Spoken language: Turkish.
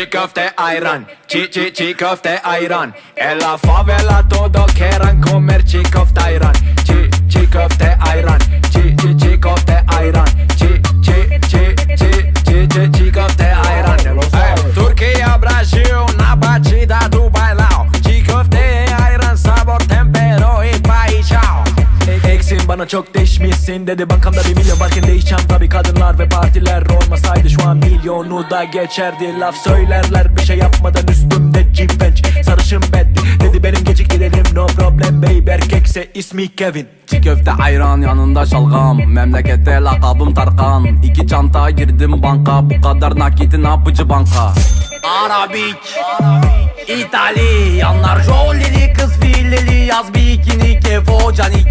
çiğ köfte ayran Çiğ çiğ çiğ köfte ayran En la favela todo quieran comer çiğ köfte ayran Eksin bana çok değişmişsin dedi. Bankamda bir milyon varken değişeceğim tabi kadınlar ve partiler olmasaydı şu an milyonu da geçerdi. Laf söylerler bir şey yapmadan üstümde G-Bench sarışın beddi dedi benim gecik gidelim no problem babe. Erkekse ismi Kevin. Çiğ köfte ayran yanında şalgam. Memlekette lakabım Tarkan. İki çanta girdim banka. Bu kadar nakiti ne yapıcı banka? Arabik İtalyanlar Jolili kız fileli Yaz bikini kefo canik